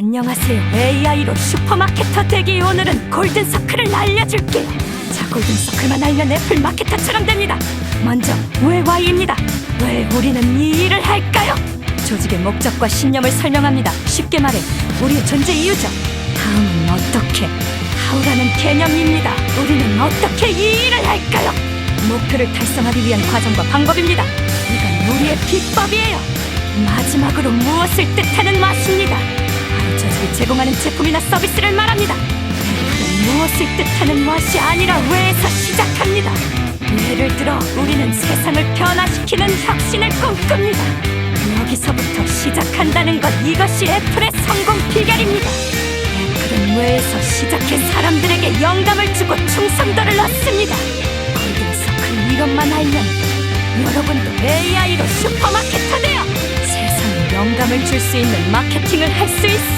안녕하세요. AI로 슈퍼마케터 되기 오늘은 골든서클을 알려줄게요. 자, 골든서클만 알면 애플 마케터처럼 됩니다. 먼저 왜 Y입니다. 왜 우리는 이 일을 할까요? 조직의 목적과 신념을 설명합니다. 쉽게 말해 우리의 존재 이유죠. 다음은 어떻게? 하우라는 개념입니다. 우리는 어떻게 이 일을 할까요? 목표를 달성하기 위한 과정과 방법입니다. 이건 우리의 비법이에요. 마지막으로 무엇을 뜻하는 맛입니다. 제공하는 제품이나 서비스를 말합니다. 무엇을 뜻하는 맛이 아니라 왜에서 시작합니다. 예를 들어 우리는 세상을 변화시키는 혁신을 꿈꿉니다. 여기서부터 시작한다는 것 이것이 애플의 성공 비결입니다. 애플은 왜에서 시작해 사람들에게 영감을 주고 충성도를 얻습니다. 골든서클 이것만 알면 여러분도 AI로 슈퍼마케터 되어 세상에 영감을 줄 수 있는 마케팅을 할 수 있어.